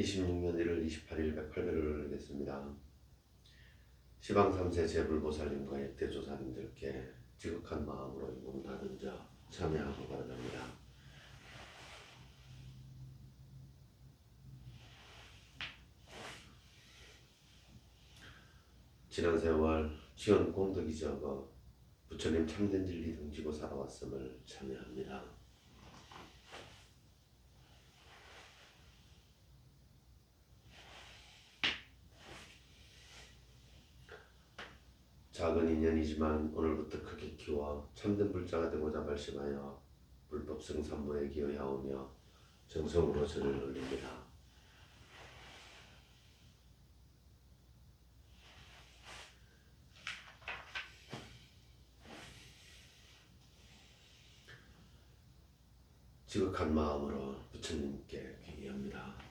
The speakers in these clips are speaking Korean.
26년 1월 28일 108배를 올리겠습니다. 시방 3세 재불보살님과 역대 조사님들께 지극한 마음으로 닫은 자 참여하고 바랍니다. 지난 세월 지원 공덕이 적어 부처님 참된 진리 등지고 살아왔음을 참여합니다. 인연이지만 오늘부터 크게 키워 참된 불자가 되고자 발심하여 불법 생산물에 기여하오며 정성으로 절을 올립니다. 지극한 마음으로 부처님께 귀의합니다.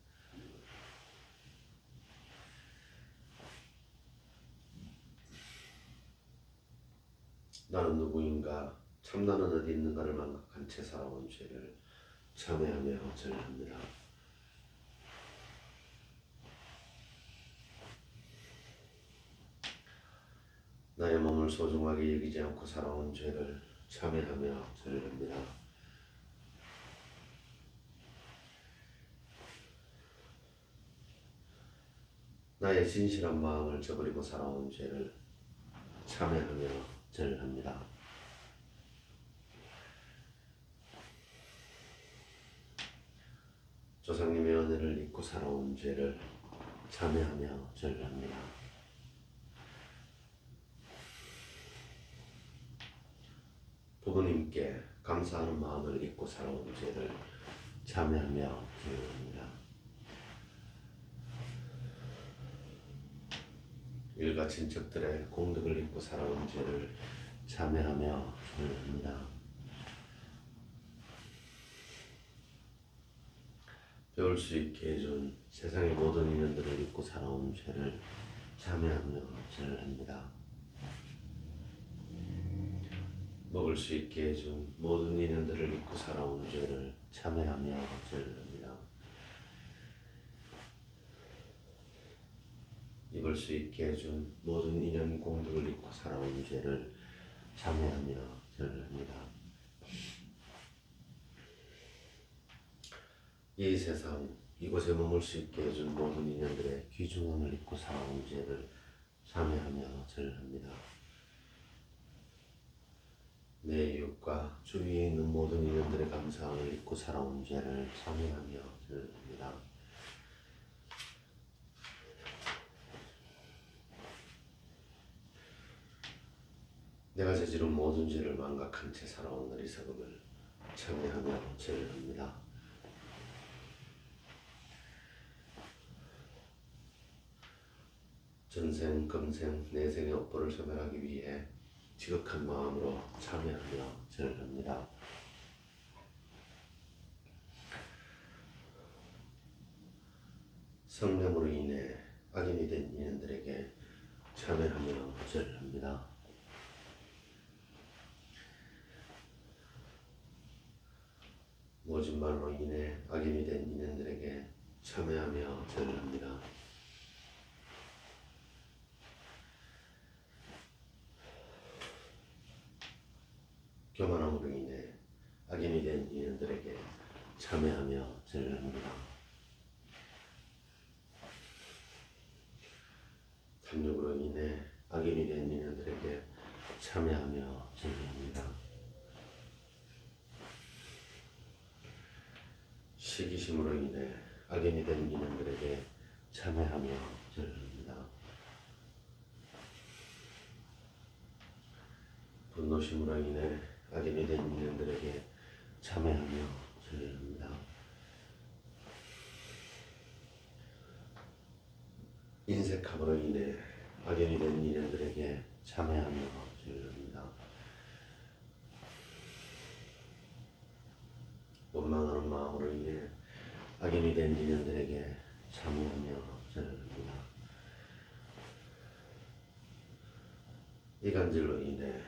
나는 누구인가, 참나는 어디 있는가를 망각한 채 살아온 죄를 참회하며 절합니다. 나의 몸을 소중하게 여기지 않고 살아온 죄를 참회하며 절합니다. 나의 진실한 마음을 저버리고 살아온 죄를 참회하며 절합니다. 조상님의 은혜를 잊고 살아온 죄를 참회하며 절합니다. 부모님께 감사하는 마음을 잊고 살아온 죄를 참회하며 절합니다. 일가 친척들의 공덕을 잊고 살아온 죄를 참회하며 절합니다. 배울 수 있게 해준 세상의 모든 인연들을 잊고 살아온 죄를 참회하며 절합니다. 먹을 수 있게 해준 모든 인연들을 잊고 살아온 죄를 참회하며 절합니다. 입을 수 있게 해준 모든 인연 공덕을 잊고 살아온 죄를 참회하며 절합니다. 이 세상 이곳에 머물 수 있게 해준 모든 인연들의 귀중함을 잊고 살아온 죄를 참회하며 절합니다. 내 이웃과 주위에 있는 모든 인연들의 감사함을 잊고 살아온 죄를 참회하며 절합니다. 내가 저지른 모든 죄를 망각한 채 살아온 어리석음을 참회하며 절합니다. 전생, 금생, 내생의 업보를 소멸하기 위해 지극한 마음으로 참여하며 절합니다. 성령으로 인해 악인이 된 인연들에게 참여하며 절합니다. 모진 말로 인해 악인이 된 인연들에게 참여하며 절합니다. 교만함으로 인해 악인이 된 인연들에게 참여하며 절합니다. 탐욕으로 인해 악인이 된 인연들에게 참여하며 절합니다. 시기심으로 인해 악인이 된 인연들에게 참여하며 절합니다. 분노심으로 인해 악인이 된 인연들에게 참회하며 절합니다. 인색함으로 인해 악인이 된 인연들에게 참회하며 절합니다. 원망하는 마음으로 인해 악인이 된 인연들에게 참회하며 절합니다. 이간질로 인해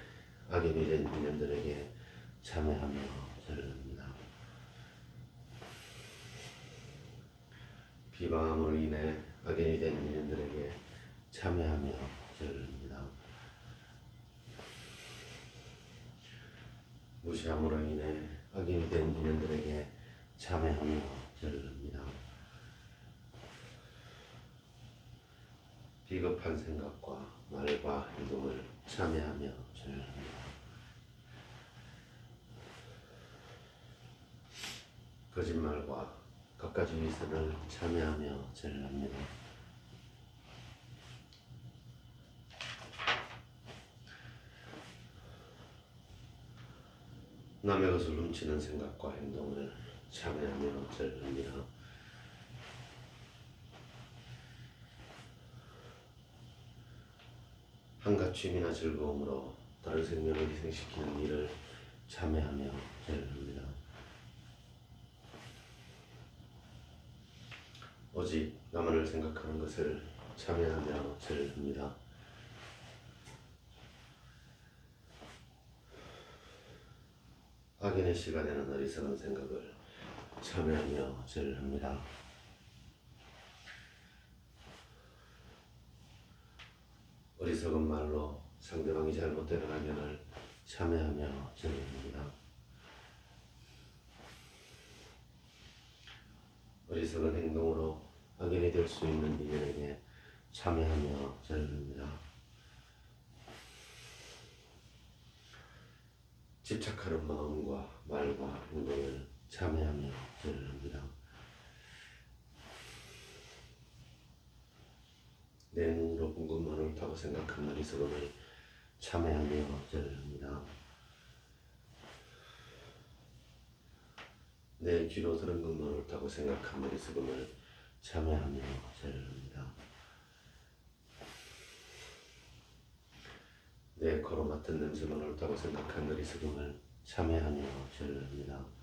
악인이 된 인연들에게 참회하며 절합니다. 비방함으로 인해 악인이 된 인연들에게 참회하며 절합니다. 무시함으로 인해 악인이 된 인연들에게 참회하며 절합니다. 비겁한 생각과 말과 행동을 참회하며 절합니다. 거짓말과 갖가지 위선을 참회하며 절합니다. 남의 것을 훔치는 생각과 행동을 참회하며 절합니다. 한갓 취미나 즐거움으로 다른 생명을 희생시키는 일을 참회하며 절합니다. 오직 나만을 생각하는 것을 참회하며 절합니다. 악인의 시간에는 어리석은 생각을 참회하며 절합니다. 어리석은 말로 상대방이 잘못되는 악연을 참회하며 절합니다. 어리석은 행동으로 악인이 될 수 있는 이들에게 참회하며 절합니다. 집착하는 마음과 말과 행동을 참회하며 절합니다. 내 눈으로 본 것만 옳다고 생각한 어리석음을 참회하며 절합니다. 내 귀로 들은 것만 옳다고 생각한 어리석음을 참회하며 절합니다. 내 코로 맡은 냄새만 옳다고 생각한 어리석음을 참회하며 절합니다.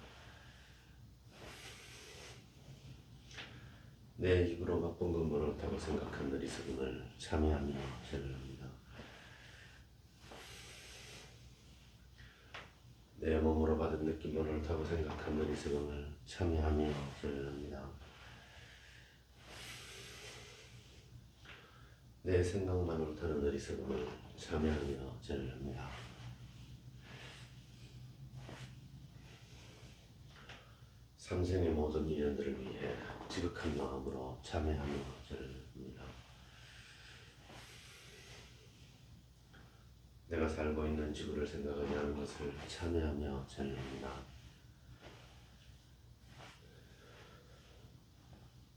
내 입으로 맛본 것만 옳다고 생각한 어리석음을 참회하며 절합니다. 내 몸으로 받은 느낌만 옳다고 생각한 어리석음을 참회하며 절합니다. 내 생각만 옳다는 어리석음을 참회하며 절합니다. 삼생의 모든 인연들을 위해 지극한 마음으로 참회하며 절합니다. 내가 살고 있는 지구를 생각하지 않은 것을 참회하며 절합니다.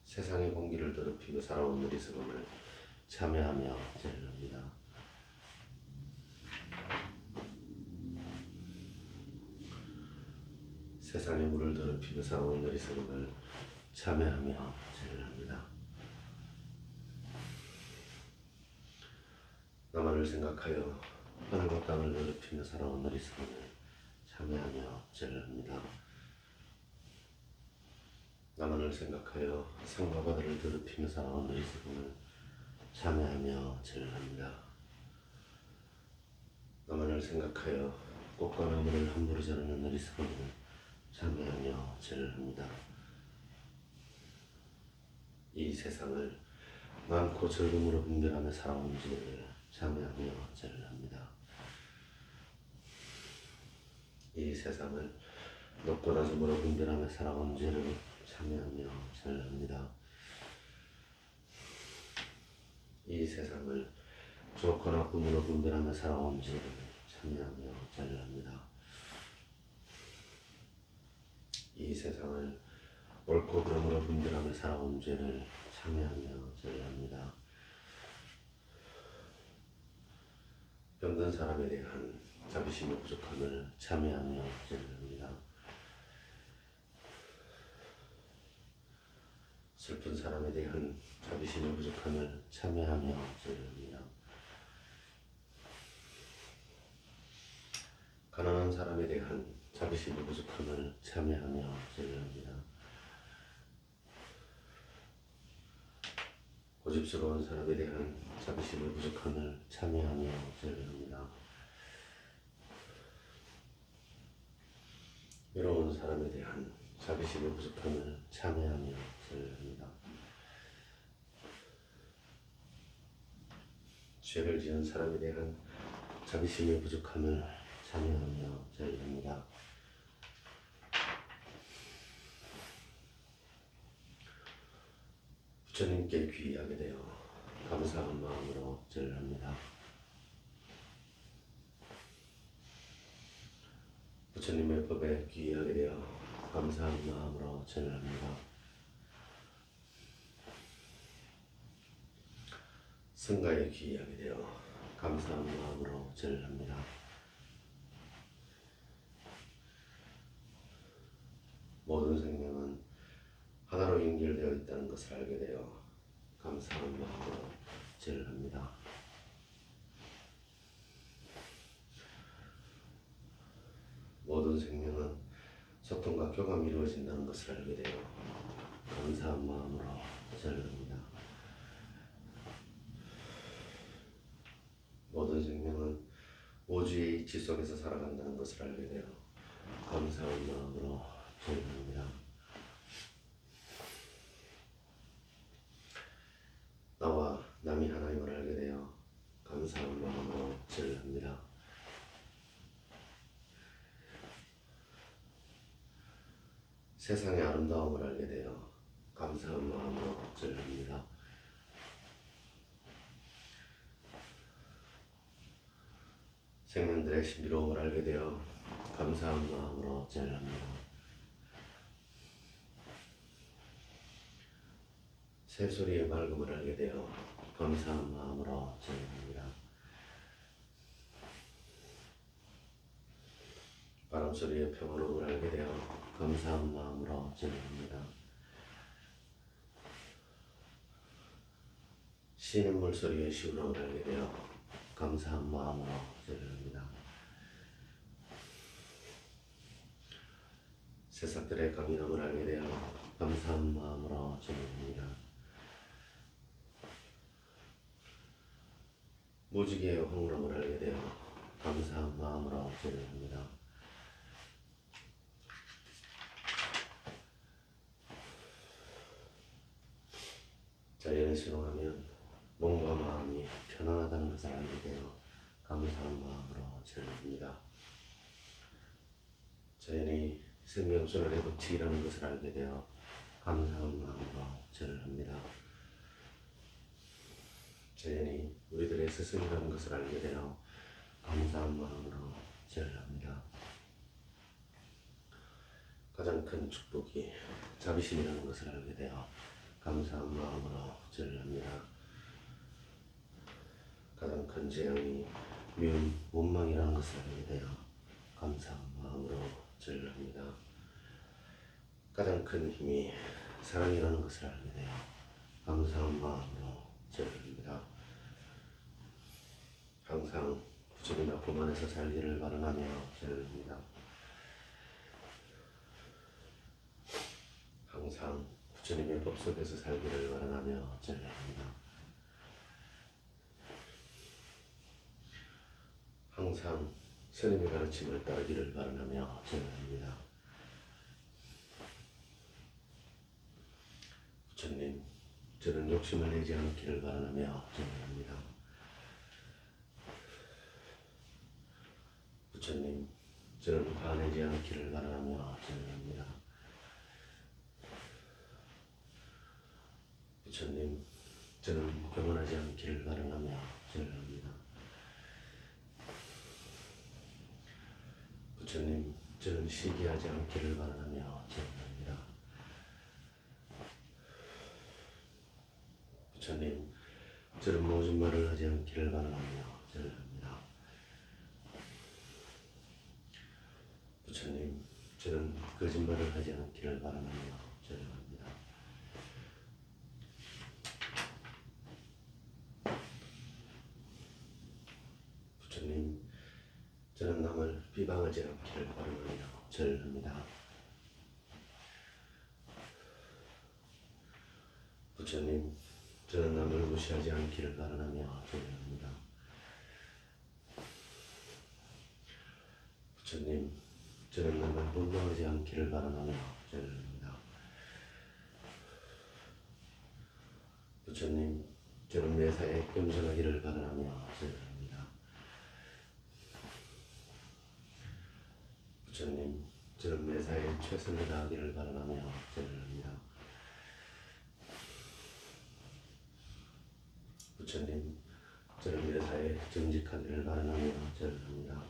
세상의 공기를 더럽히고 살아온 어리석음을 참회하며 절합니다. 세상의 물을 더럽히고 살아온 어리석음을 참회하며 절합니다. 나만을 생각하여 하늘과 땅을 더럽히며 살아온 어리석음을 참회하며 절합니다. 나만을 생각하여 산과 바다를 더럽히며 살아온 어리석음을 참회하며 절합니다. 나만을 생각하여 꽃과 나무를 함부로 자르는 어리석음을 참회하며 절합니다. 이 세상을 많고 적음으로 분별하며 살아온 지를 참회하며 절합니다. 이 세상을 높고 낮음으로 분별하며 살아온 죄를 참회하며 절합니다. 이 세상을 좋고 나쁨으로 분별하며 살아온 죄를 참회하며 절합니다. 이 세상을 옳고 그름으로 분별하며 살아온 죄를 참회하며 절합니다. 병든 사람에 대한 자비심의 부족함을 참여하며 제를합니다. 슬픈 사람에 대한 자비심의 부족함을 참여하며 제를합니다. 가난한 사람에 대한 자비심의 부족함을 참여하며 제를합니다. 고집스러운 사람에 대한 자비심의 부족함을 참여하며 제를합니다. 외로운 사람에 대한 자비심의 부족함을 참여하며 제를합니다. 죄를 지은 사람에 대한 자비심의 부족함을 참여하며 제를합니다. 부처님께 귀의하게 되어 감사한 마음으로 절합니다. 부처님의 법에 귀의하게 되어 감사한 마음으로 절합니다. 성가에 귀의하게 되어 감사한 마음으로 절합니다. 모든 하나로 것을 알게 되어 감사한 마음으로 절합니다. 모든 생명은 소통과 교감이 이루어진다는 것을 알게 되어 감사한 마음으로 절합니다. 모든 생명은 우주의 이치 속에서 살아간다는 것을 알게 되어 감사한 마음으로 절합니다. 나와 남이 하나임을 알게 되어 감사한 마음으로 절합니다. 세상의 아름다움을 알게 되어 감사한 마음으로 절합니다. 생명들의 신비로움을 알게 되어 감사한 마음으로 절합니다. 새소리의 맑음을 알게 되어 감사한 마음으로 절합니다. 바람소리의 평화로움을 알게 되어 감사한 마음으로 절합니다. 쉬는 물소리의 시원함을 알게 되어 감사한 마음으로 절합니다. 새싹들의 강인함을 알게 되어 감사한 마음으로 절합니다. 무지개의 황홀함을 알게 되어 감사한 마음으로 절합니다. 자연을 신호하면 몸과 마음이 편안하다는 것을 알게 되어 감사한 마음으로 절합니다. 자연이 생명수를 해붙이라는 것을 알게 되어 감사한 마음으로 절합니다. 자연이 우리들의 스승이라는 것을 알게 되어 감사한 마음으로 절합니다. 가장 큰 축복이 자비심이라는 것을 알게 되어 감사한 마음으로 절합니다. 가장 큰 재앙이 미움, 원망이라는 것을 알게 되어 감사한 마음으로 절합니다. 가장 큰 힘이 사랑이라는 것을 알게 되어 감사한 마음으로 절합니다. 항상 부처님 아픔 안에서 살기를 바라며 절합니다. 항상 부처님의 법 속에서 살기를 바라며 절합니다. 항상 스님의 가르침을 따르기를 바라며 절합니다. 부처님, 저는 욕심을 내지 않기를 바라며 절합니다. 부처님, 저는 화내지 않기를 바라며 절합니다. 부처님, 저는 교만하지 않기를 바라며 절합니다. 저는 시기하지 않기를 바라며 기도합니다. 부처님, 저는 모진 말을 하지 않기를 바라며 기도합니다. 부처님, 저는 거짓말을 하지 않기를 바라며 기도합니다. 바라며 절합니다. 부처님, 저는 남을 무시하지 않기를 바라며 절합니다. 부처님, 저는 남을 원망하지 않기를 바라며 절합니다. 부처님, 저는 매사에 겸손하기를 바라며 절합니다. 부처님, 저는 매사에 최선을 다하기를 바라며 절합니다. 부처님, 저는 매사에 정직하기를 바라며 절합니다.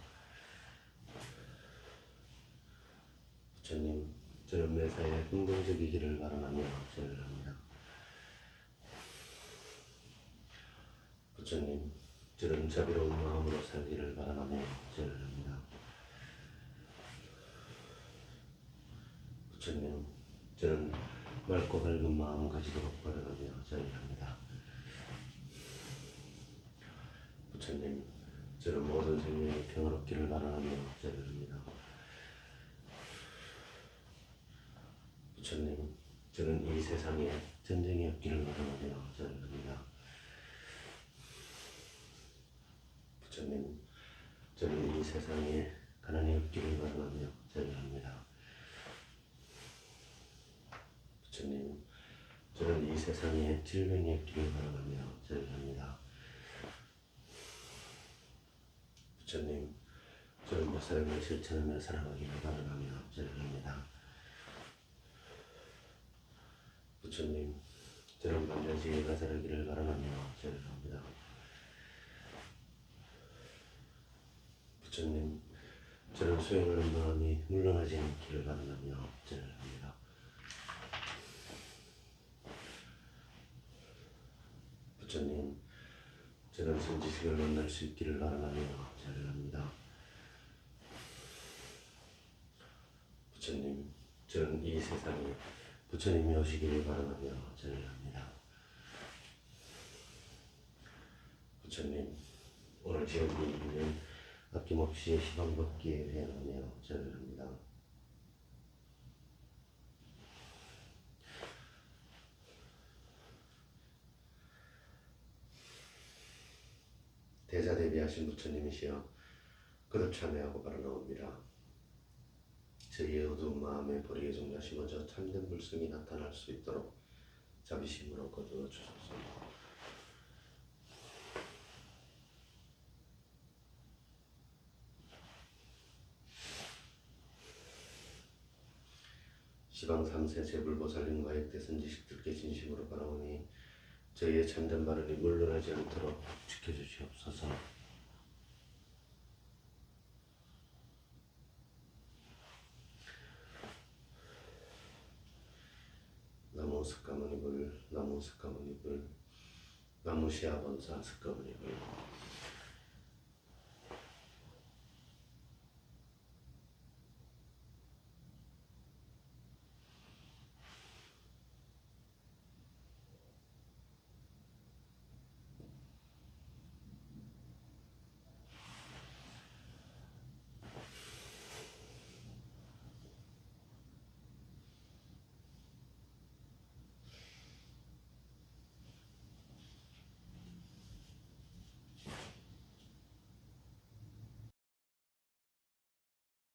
부처님, 저는 매사에 긍정적이기를 바라며 절합니다. 부처님, 저는 자비로운 마음으로 살기를 바라며 절합니 다. 부처님, 저는 맑고 밝은 마음 가지도록 바라며 절합니다. 부처님, 저는 모든 생명이 평화롭기를 바라며 절합니다. 부처님, 저는 이 세상에 전쟁이 없기를 바라며 절합니다. 부처님, 저는 이 세상에 가난이 없기를 바라며 절합니다. 부처님, 저는 이 세상에 질병이 없기를 바라며 절합니다. 부처님, 저는 목사님을 실천하며 살아가기를 바라며 절합니다. 부처님, 저는 반드시 가살하기를 바라며 절합니다. 부처님, 저는 수행하는 마음이 물러나지 않기를 바라며 절합니다. 부처님, 저는 선지식을 만날 수 있기를 바라며 절합니다. 부처님, 저는 이 세상에 부처님이 오시기를 바라며 절합니다. 부처님, 오늘 지은 일은 아낌없이 받기에 회하며 절합니다. 대자대비하신 부처님이시여 그릇 참회하고 바라나옵니다. 저희의 어두운 마음에 버리게 종자심어져 참된 불성이 나타날 수 있도록 자비심으로 거두어 주소서. 시방 삼세 제불보살님과 액대선지식들께 진심으로 바라오니 저희의 참된 발언이 물러나지 않도록 지켜주시옵소서. 나무 석가모니불 나무 석가모니불 나무 시아본사 석가모니불